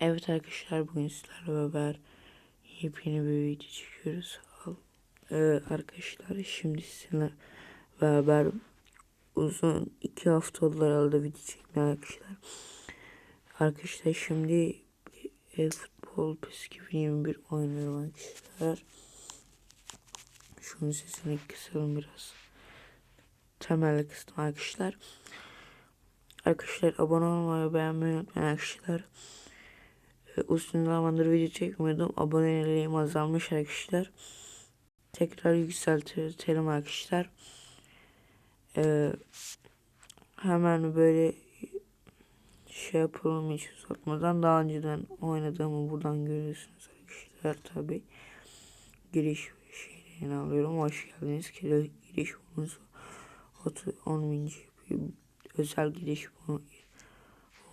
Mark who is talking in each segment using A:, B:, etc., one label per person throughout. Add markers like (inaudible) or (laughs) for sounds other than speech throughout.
A: Evet arkadaşlar bugün sizlerle beraber yepyeni bir video çekiyoruz. Ee, arkadaşlar şimdi sizinle beraber uzun iki hafta oldu herhalde video çekmeye arkadaşlar. Arkadaşlar şimdi e, futbol PES 2021 oynuyorum arkadaşlar. Şunun sesini kısalım biraz. Temel kısmı arkadaşlar. Arkadaşlar abone olmayı beğenmeyi unutmayın arkadaşlar. Uzun zamandır video çekmiyordum. Aboneliğim azalmış arkadaşlar. Tekrar yükseltelim arkadaşlar. Ee, hemen böyle şey yapalım hiç uzatmadan. Daha önceden oynadığımı buradan görüyorsunuz arkadaşlar tabi. Giriş şeylerini alıyorum. Hoş geldiniz. Giriş bonusu 10 bin bir özel giriş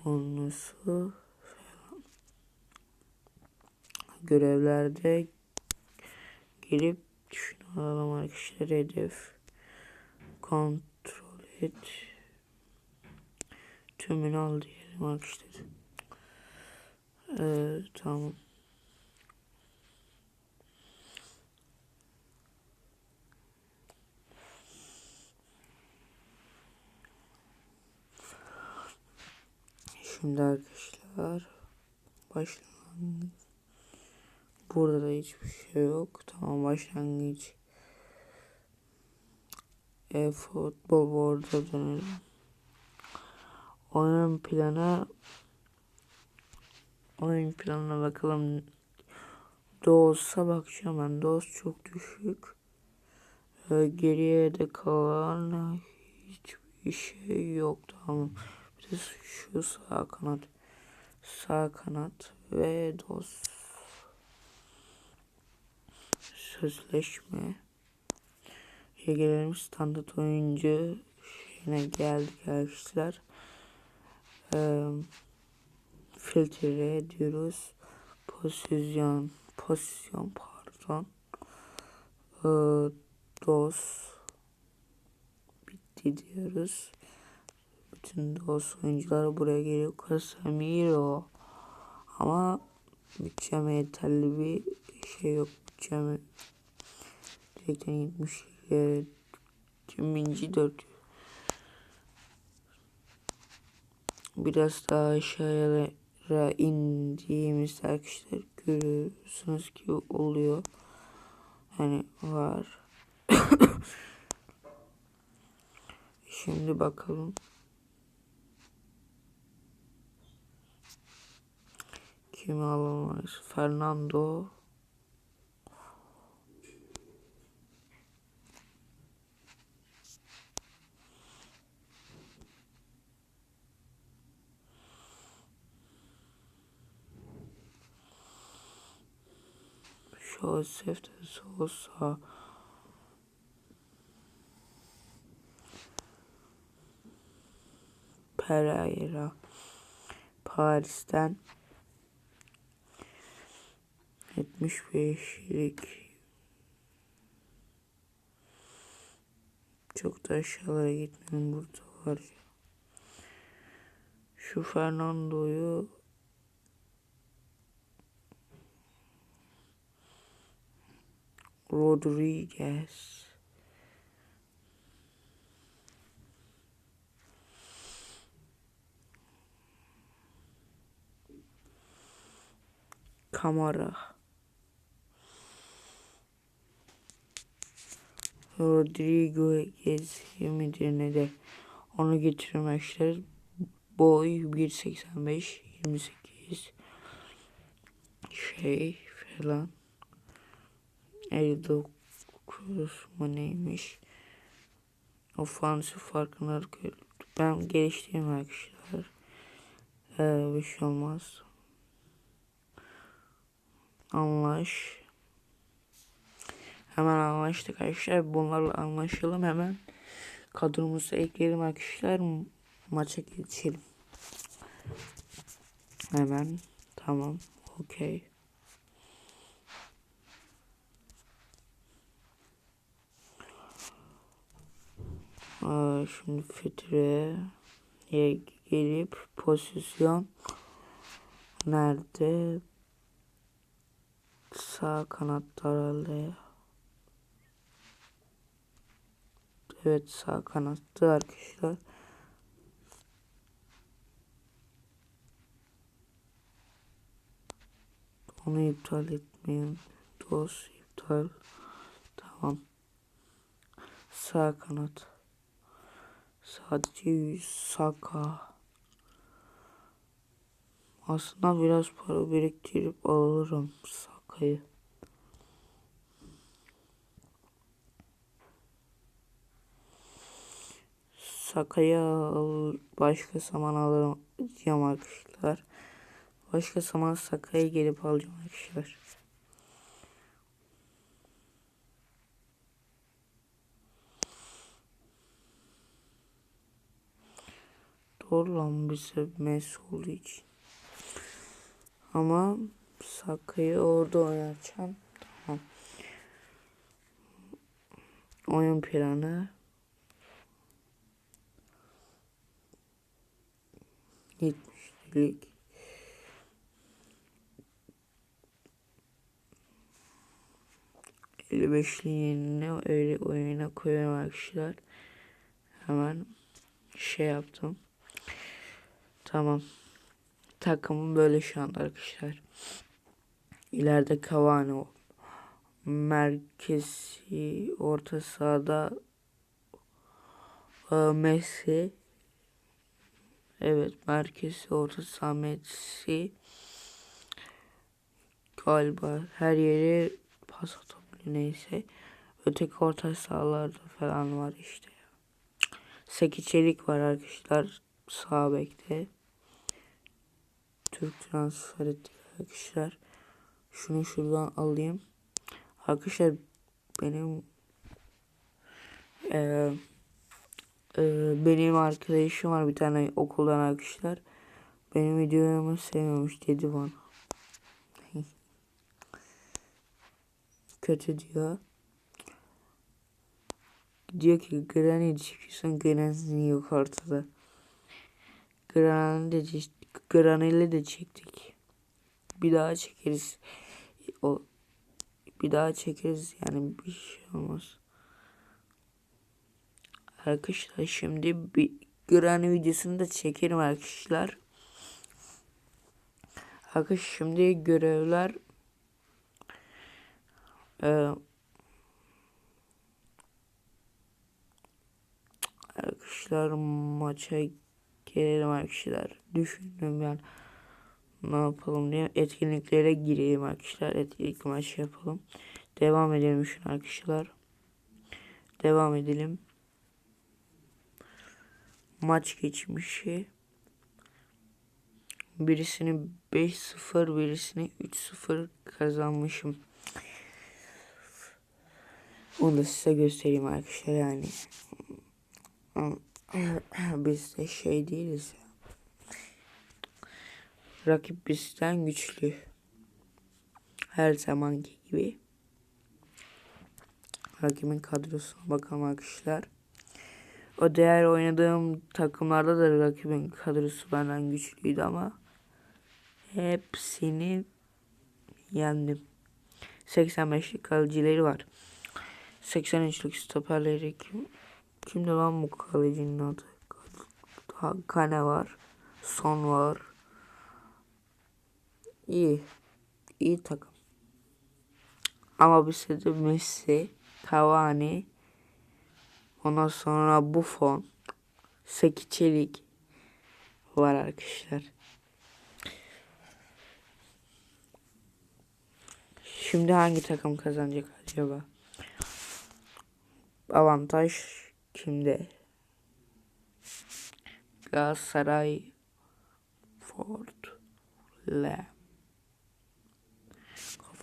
A: bonusu görevlerde gelip şunu alalım arkadaşlar hedef kontrol et. Tümünü al diyelim arkadaşlar. Ee, tamam. Şimdi arkadaşlar başlangıç Burada da hiçbir şey yok. Tamam başlangıç. E, futbol burada dönelim. Oyun planı oyun planına bakalım. Doğusa bakacağım ben. Doğus çok düşük. E, geriye de kalan hiçbir şey yok. Tamam. Bir de şu sağ kanat. Sağ kanat ve dost sözleşme. Gelelim standart oyuncu şeyine geldik arkadaşlar. Ee, filtre diyoruz. Pozisyon pozisyon pardon. Ee, dos bitti diyoruz. Bütün dos oyuncular buraya geliyor. Casemiro. Ama bütçeme yeterli bir şey yok. Bütçeme direkten 70 e, tümüncü 4 biraz daha aşağıya indiğimizde arkadaşlar görüyorsunuz ki oluyor. Hani var. (coughs) Şimdi bakalım. Kimi alamayız Fernando Joseph de Sousa Pereira Paris'ten 75'lik çok da aşağılara gitmeyin burada var ya. Şu Fernando'yu Rodriguez. Kamara. Rodriguez midir de onu getirmişler. Boy 1.85 28 şey falan. 59 mu neymiş? Ofansif farkını ben geliştireyim arkadaşlar. Ee, bir şey olmaz. Anlaş. Hemen anlaştık arkadaşlar. Bunlarla anlaşalım hemen. Kadromuzu ekleyelim arkadaşlar. Maça geçelim. Hemen. Tamam. Okey. Şimdi filtreye gelip pozisyon Nerede? Sağ kanatta herhalde. Evet sağ kanatta arkadaşlar. Onu iptal etmeyin. Dos iptal. Tamam. Sağ kanat. Sadece 100 Saka. Aslında biraz para biriktirip alırım Saka'yı. Saka'yı al, başka zaman diyeceğim arkadaşlar. Başka zaman Saka'ya gelip alacağım arkadaşlar. Doğru lan bize mes olduğu için. Ama Saka'yı orada oynatacağım. Tamam. Oyun planı. Beşli yerine öyle oyuna koyuyorum arkadaşlar. Hemen şey yaptım. Tamam. Takımım böyle şu anda arkadaşlar. İleride Cavani merkezi orta sahada e, Messi Evet merkezi orta saha Messi galiba her yeri pas atabiliyor neyse. Öteki orta sahalarda falan var işte. Seki Çelik var arkadaşlar sağ bekte. Türk transfer ettik arkadaşlar. Şunu şuradan alayım. Arkadaşlar benim e, e, benim arkadaşım var bir tane okuldan arkadaşlar. Benim videomu sevmemiş dedi bana. (laughs) Kötü diyor. Diyor ki Granny çıkıyorsun Granny yok ortada. Granny de, Granny'le de çektik. Bir daha çekeriz. O bir daha çekeriz yani bir şey olmaz. Arkadaşlar şimdi bir Granny videosunu da çekerim arkadaşlar. Arkadaşlar şimdi görevler ee, arkadaşlar maça gelelim arkadaşlar. Düşündüm ben ne yapalım diye etkinliklere gireyim arkadaşlar. Etkinlik maçı yapalım. Devam edelim şu arkadaşlar. Devam edelim. Maç geçmişi. Birisini 5-0 birisini 3-0 kazanmışım. Onu da size göstereyim arkadaşlar yani. Biz de şey değiliz. Rakip bizden güçlü. Her zamanki gibi. Rakibin kadrosuna bakalım arkadaşlar. O diğer oynadığım takımlarda da rakibin kadrosu benden güçlüydü ama hepsini yendim. 85'lik kalecileri var. 83'lük stoperleri kim? Kimdi lan bu kalecinin adı? Kane var. Son var. İyi. İyi takım. Ama bir de Messi, Cavani, ondan sonra Buffon, Seki var arkadaşlar. Şimdi hangi takım kazanacak acaba? Avantaj kimde? Galatasaray Ford Le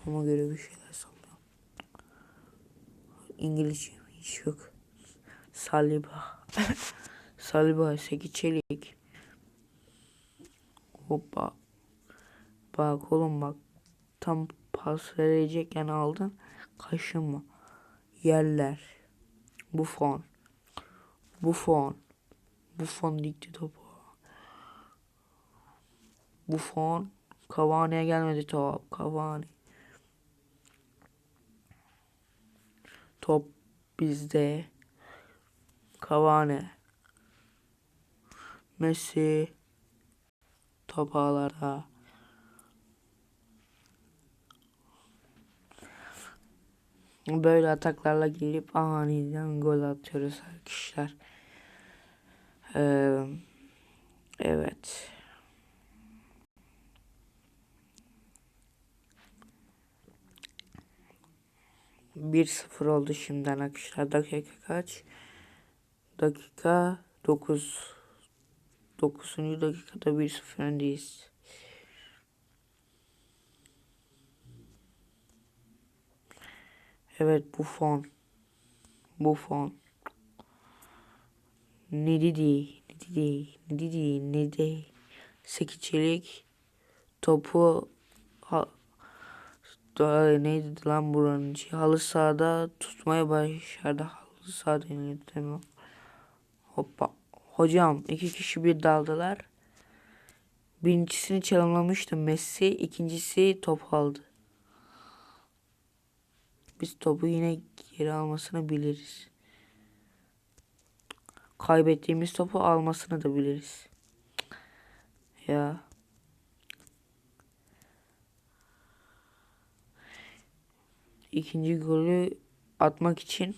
A: Kafama göre bir şeyler sallıyorum. İngilizce hiç yok. Saliba. (laughs) Saliba Seki Çelik. Hoppa. Bak oğlum bak. Tam pas verecekken aldın. Kaşınma. Yerler. Buffon. Buffon. Buffon dikti topu. Buffon. Cavani'ye gelmedi top. Cavani. Top bizde. Cavani. Messi. Top ağlarda. Böyle ataklarla gelip aniden gol atıyoruz arkadaşlar. Ee, evet. Bir sıfır oldu şimdiden arkadaşlar. Dakika kaç? Dakika 9. 9. dakikada 1-0 öndeyiz. Evet Buffon. Buffon. Nedidi. Nedidi. Nedidi. Nedidi. Sekiçelik. Topu ha, da, neydi lan buranın şey, halı sahada tutmaya başardı. Halı saha deniliyor tamam. Hoppa. Hocam iki kişi bir daldılar. Birincisini çalımlamıştı Messi. ikincisi top aldı. Biz topu yine geri almasını biliriz. Kaybettiğimiz topu almasını da biliriz. Ya. İkinci golü atmak için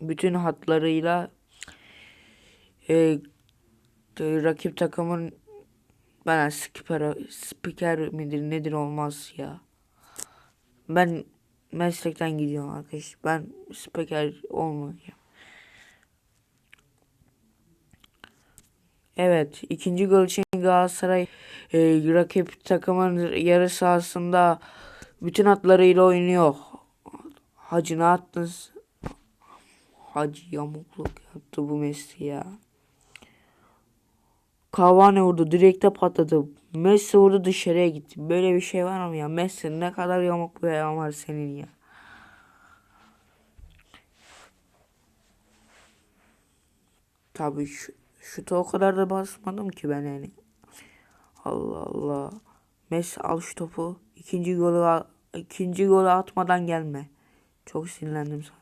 A: bütün hatlarıyla e, rakip takımın ben spiker, spiker midir nedir olmaz ya. Ben meslekten gidiyorum arkadaş. Ben spiker olmayacağım. Evet. ikinci gol için Galatasaray e, rakip takımın yarı sahasında bütün atlarıyla oynuyor. Hacı ne attınız? Hacı yamukluk yaptı bu Messi ya. Cavani vurdu. Direkte patladı. Messi vurdu dışarıya gitti. Böyle bir şey var mı ya? Messi ne kadar yamuk bir ayağın var senin ya. Tabii şu, şuta o kadar da basmadım ki ben yani. Allah Allah. Messi al şu topu. İkinci golü ikinci golü atmadan gelme. Çok sinirlendim sana.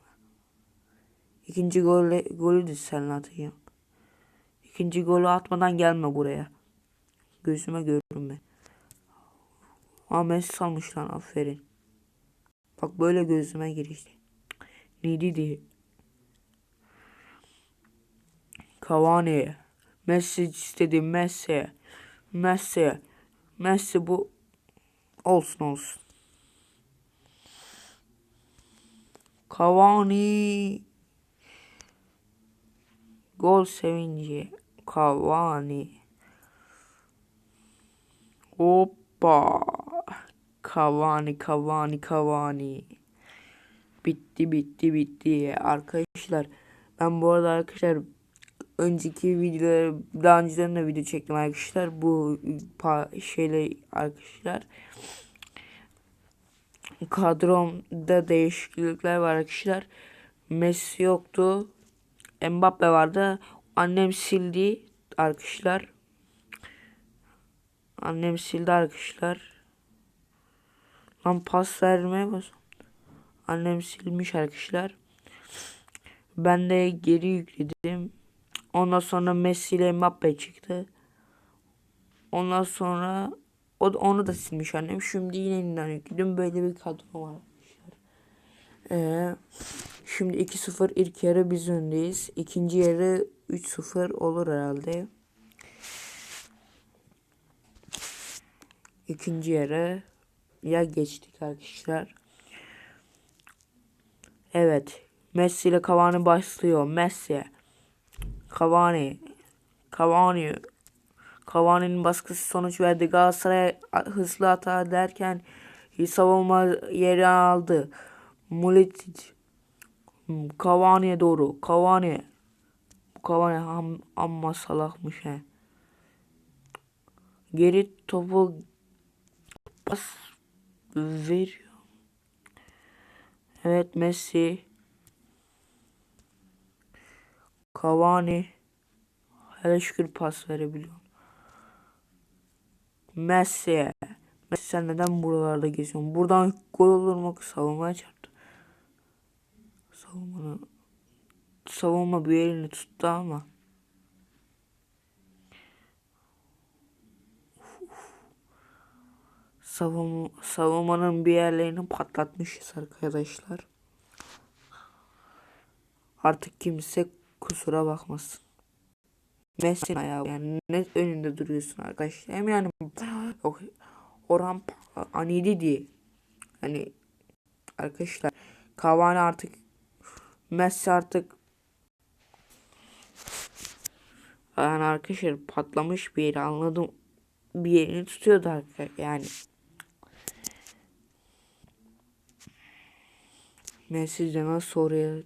A: İkinci golü, golü de sen atacağım. İkinci golü atmadan gelme buraya. Gözüme görünme. Messi salmış lan aferin. Bak böyle gözüme girişti. Neydi diye. Cavani. Messi istedi Messi. Messi. Messi bu olsun olsun. Cavani. Gol sevinci. Cavani. Hoppa. Cavani, Cavani, Cavani. Bitti, bitti, bitti. Arkadaşlar ben bu arada arkadaşlar önceki videoları daha önceden de video çektim arkadaşlar. Bu şeyle arkadaşlar kadromda değişiklikler var arkadaşlar. Messi yoktu. Mbappe vardı. Annem sildi arkadaşlar. Annem sildi arkadaşlar. Lan pas vermeye bas. Annem silmiş arkadaşlar. Ben de geri yükledim. Ondan sonra Messi ile Mbappe çıktı. Ondan sonra o onu da silmiş annem. Şimdi yine yeniden yükledim. Böyle bir kadro var. Ee, şimdi 2-0 ilk yarı biz öndeyiz. İkinci yarı 3-0 olur herhalde. İkinci yarı ya geçtik arkadaşlar. Evet. Messi ile Cavani başlıyor. Messi. Cavani. Cavani. Cavani'nin baskısı sonuç verdi. Galatasaray hızlı hata derken savunma yeri aldı. Muletic. Cavani'ye doğru. Cavani. Cavani am, amma salakmış he. Geri topu pas veriyor. Evet Messi. Cavani. Hele şükür pas verebiliyor. Messi. Messi sen neden buralarda geziyorsun? Buradan gol olur mu? Savunmaya çarptı. Savunma, savunma bir yerini tuttu ama. Savunma, savunmanın bir yerlerini patlatmışız arkadaşlar. Artık kimse kusura bakmasın. Messi'nin ayağı yani ne önünde duruyorsun arkadaşlar. Hem yani yok Orhan Anidi diye. Hani arkadaşlar Cavani artık Messi artık yani arkadaşlar patlamış bir yeri anladım. Bir yerini tutuyordu arkadaşlar yani. Messi de nasıl oraya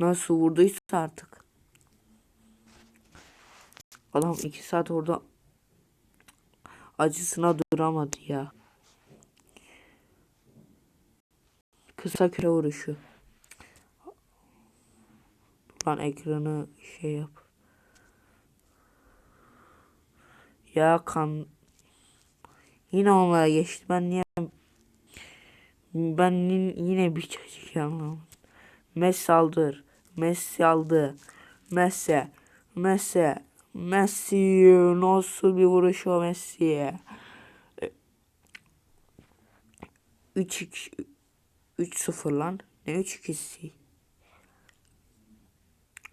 A: nasıl vurduysa artık. Adam iki saat orada acısına duramadı ya. Kısa küre vuruşu. Lan ekranı şey yap. Ya kan yine onlara geçti. Ben niye ben yine bir çocuk anlamadım. Messi aldır. Messi aldı. Messi. Messi. Messi nasıl bir vuruş o Messi'ye. 3 3-0 lan. Ne 3-2'si?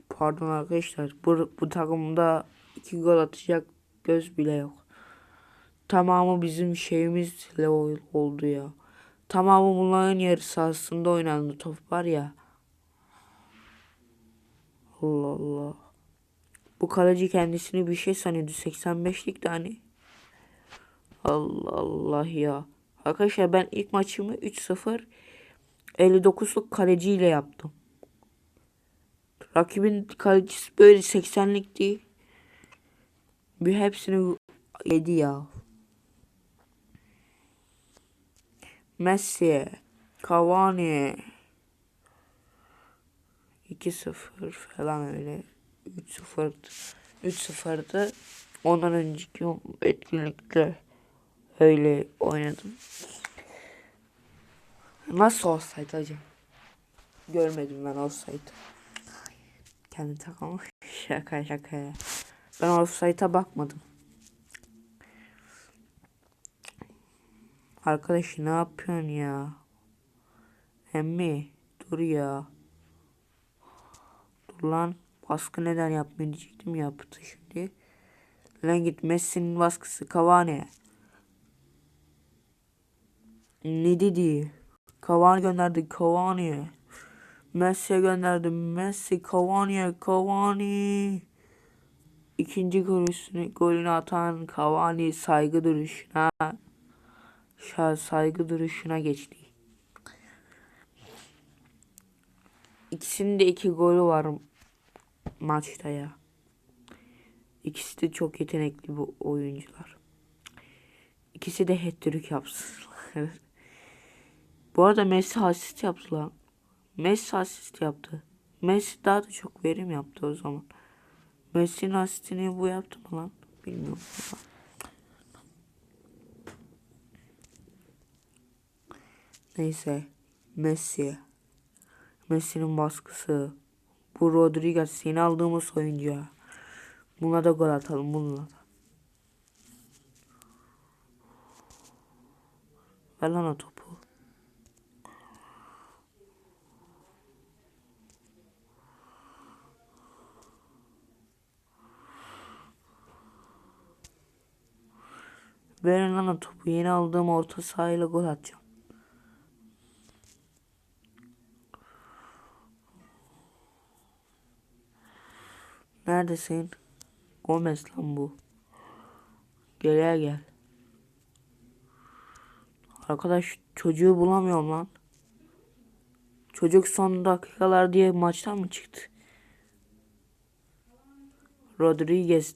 A: Pardon arkadaşlar. Bu, bu takımda 2 gol atacak göz bile yok. Tamamı bizim şeyimizle oldu ya. Tamamı bunların yarısı aslında oynandı top var ya. Allah Allah. Bu kaleci kendisini bir şey sanıyordu. 85'lik de hani. Allah Allah ya. Arkadaşlar ben ilk maçımı 3-0 59'luk kaleciyle yaptım. Rakibin kalecisi böyle 80'likti. Bir hepsini yedi ya. Messi, Cavani 2-0 falan öyle 3-0 3-0'dı. Ondan önceki etkinlikte öyle oynadım. Nasıl olsaydı hocam? Görmedim ben olsaydı. Kendi takımı (laughs) şaka şaka. Ben offside'a bakmadım. Arkadaş ne yapıyorsun ya? Emmi dur ya. Lan. Baskı neden yapmıyor diyecektim yaptı şimdi. Lan git Messi'nin baskısı Cavani. Ne dedi? Cavani gönderdi Cavani. Messi'ye gönderdi Messi Cavani'ye Cavani. İkinci golünü, golünü atan Cavani saygı duruşuna saygı duruşuna geçti. İkisinin de iki golü var maçta ya. İkisi de çok yetenekli bu oyuncular. İkisi de hat-trick yapsın. (laughs) bu arada Messi asist yaptı lan. Messi asist yaptı. Messi daha da çok verim yaptı o zaman. Messi'nin asistini bu yaptı mı lan? Bilmiyorum. Neyse. Messi. Messi'nin baskısı. Bu Rodriguez seni aldığımız oyuncu. Buna da gol atalım bununla da. Ver lan o topu. Verin lan o topu. Yeni aldığım orta sahayla gol atacağım. Neredesin? Gomez lan bu. Gel gel. Arkadaş çocuğu bulamıyorum lan. Çocuk son dakikalar diye maçtan mı çıktı? Rodriguez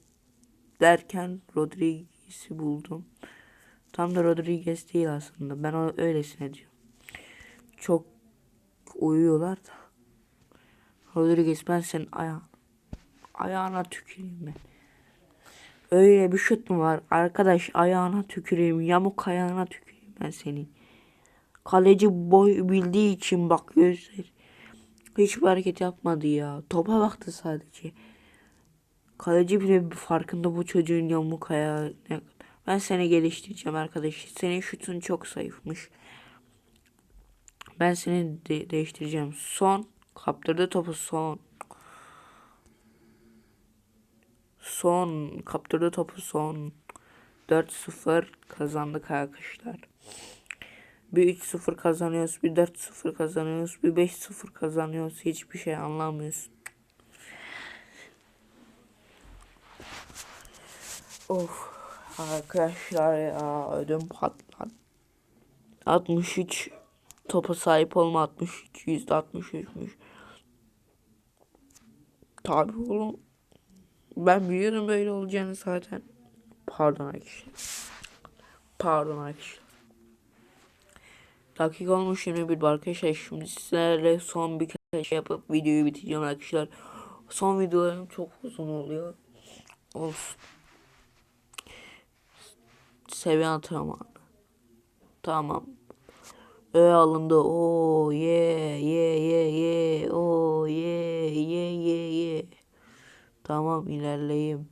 A: derken Rodriguez'i buldum. Tam da Rodriguez değil aslında. Ben o öylesine diyorum. Çok uyuyorlar da. Rodriguez ben senin ayağın ayağına tüküreyim ben. Öyle bir şut mu var? Arkadaş ayağına tüküreyim. Yamuk ayağına tüküreyim ben senin. Kaleci boy bildiği için bak gözler. Hiçbir hareket yapmadı ya. Topa baktı sadece. Kaleci bile farkında bu çocuğun yamuk ayağı. Ben seni geliştireceğim arkadaş. Senin şutun çok zayıfmış. Ben seni de- değiştireceğim. Son. Kaptırdı topu son. Son. Kaptırdı topu son. 4-0 kazandık arkadaşlar. Bir 3-0 kazanıyoruz, bir 4-0 kazanıyoruz, bir 5-0 kazanıyoruz. Hiçbir şey anlamıyorsun. Of arkadaşlar ya ödüm patladı. 63 topa sahip olma 63 yüzde 63'müş. Tabi oğlum. Ben biliyorum böyle olacağını zaten. Pardon arkadaşlar. Pardon arkadaşlar. Dakika olmuş 21 arkadaşlar. Şimdi sizlerle son bir şey yapıp videoyu bitireceğim arkadaşlar. Son videolarım çok uzun oluyor. Olsun. Seviye antrenmanı. Tamam. Ö alındı. Oo ye ye ye ye. Oo ye ye ye ye. Tamam ilerleyeyim.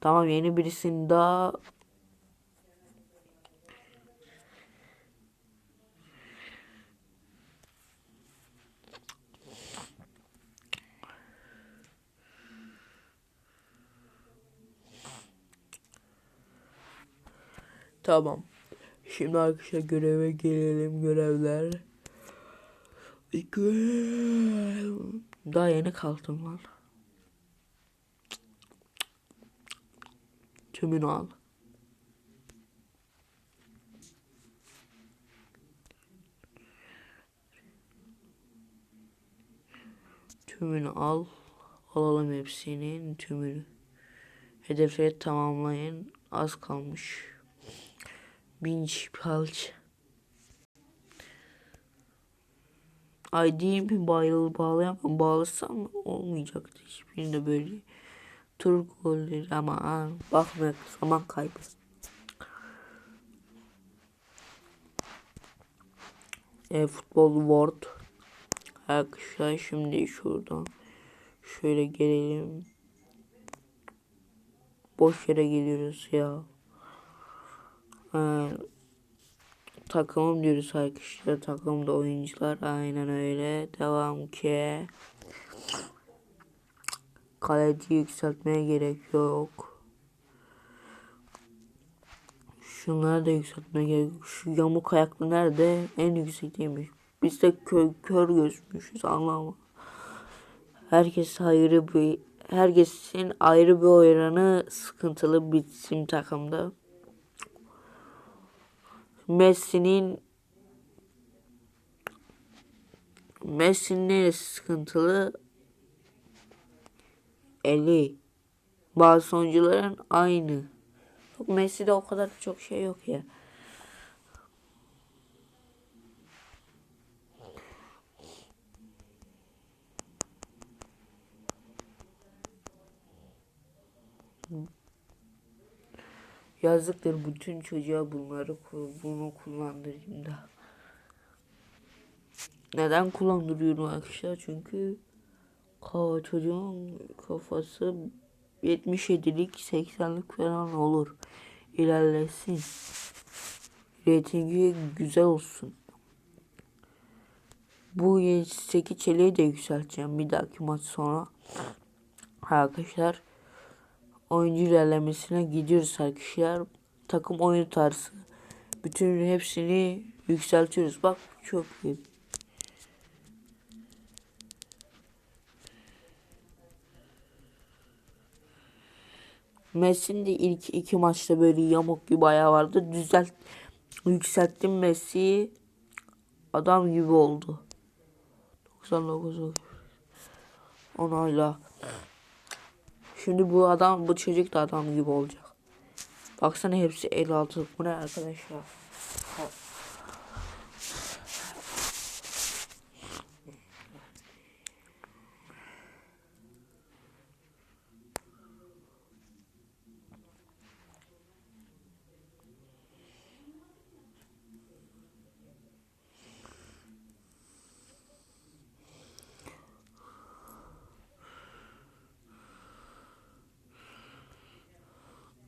A: Tamam yeni birisini daha Tamam. Şimdi arkadaşlar göreve gelelim görevler. Görev. Daha yeni kalktım lan. Tümünü al. Tümünü al. Alalım hepsinin tümünü. Hedefleri tamamlayın. Az kalmış. Binç palç. ID'yi bir bağlı bağlayamam. Bağlasam olmayacaktı. Hiçbirini de böyle. Tur golleri ama bakma zaman kaybı. E, futbol World. Arkadaşlar şimdi şuradan şöyle gelelim. Boş yere geliyoruz ya. Ee, takımım diyoruz arkadaşlar. Takımda oyuncular aynen öyle. Devam ki. Kaleci yükseltmeye gerek yok. Şunları da yükseltmeye gerek yok. Şu yamuk ayaklı nerede? En yüksekteymiş. Biz de kör, kör gözmüşüz anlamı. Herkes ayrı bir herkesin ayrı bir oranı sıkıntılı bizim takımda. Messi'nin Messi'nin neresi sıkıntılı? Eli. Bazı oyuncuların aynı. Messi'de o kadar çok şey yok ya. Yazıktır bütün çocuğa bunları bunu kullandırayım da. Neden kullandırıyorum arkadaşlar? Çünkü ka çocuğun kafası 77'lik 80'lik falan olur. İlerlesin. Reytingi güzel olsun. Bu 8 çeliği de yükselteceğim bir dahaki maç sonra. Arkadaşlar oyuncu ilerlemesine gidiyoruz arkadaşlar. Takım oyun tarzı. Bütün hepsini yükseltiyoruz. Bak çok iyi. Messi'nin de ilk iki maçta böyle yamuk gibi ayağı vardı. Düzelt yükselttim Messi'yi. Adam gibi oldu. 99 onayla. Şimdi bu adam bu çocuk da adam gibi olacak. Baksana hepsi 56. Bu ne arkadaşlar?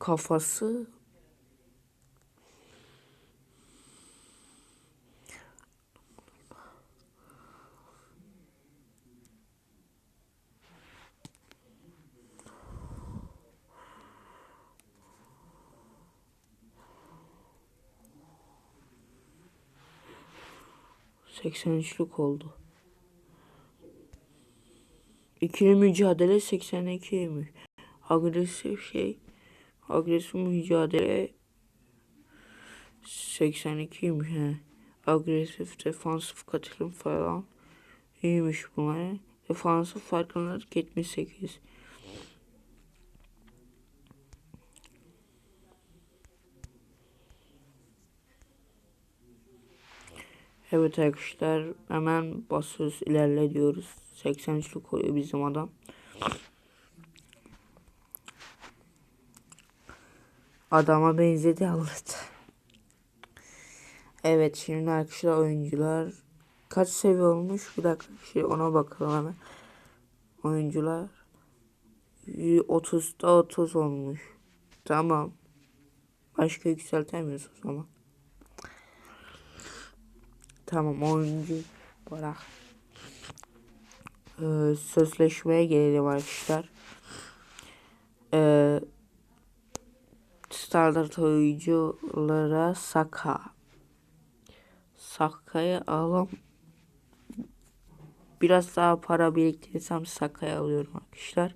A: Kafası Seksen üçlük oldu. İkili mücadele 82'ymiş. Agresif şey agresif mücadele 82'ymiş he. Agresif defansif katılım falan iyiymiş bunlar. Defansif farkındalık 78. Evet arkadaşlar hemen basıyoruz ilerle diyoruz. 83'lük koyuyor bizim adam. Adama benzedi anlat. Evet şimdi arkadaşlar oyuncular kaç seviye olmuş? Bir dakika şey ona bakalım hemen. Oyuncular 30'da 30 olmuş. Tamam. Başka yükseltemiyoruz o zaman. Tamam oyuncu bırak. Ee, sözleşmeye gelelim arkadaşlar. Ee, standart oyunculara Saka. Saka'yı alalım. Biraz daha para biriktirirsem Saka'yı alıyorum arkadaşlar.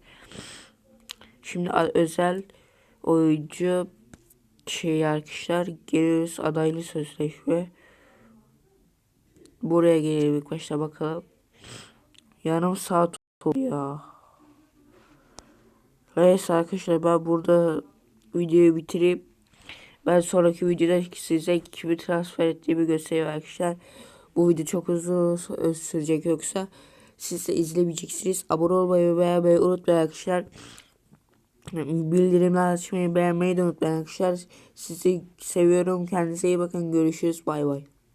A: Şimdi özel oyuncu şey arkadaşlar geliyoruz adaylı sözleşme. Buraya gelelim ilk başta bakalım. Yarım saat oldu ya. Neyse arkadaşlar ben burada videoyu bitireyim. Ben sonraki videoda size kimi transfer ettiğimi göstereyim arkadaşlar. Bu video çok uzun sürecek yoksa siz de izlemeyeceksiniz. Abone olmayı ve beğenmeyi unutmayın arkadaşlar. Bildirimler açmayı beğenmeyi de unutmayın arkadaşlar. Sizi seviyorum. Kendinize iyi bakın. Görüşürüz. Bay bay.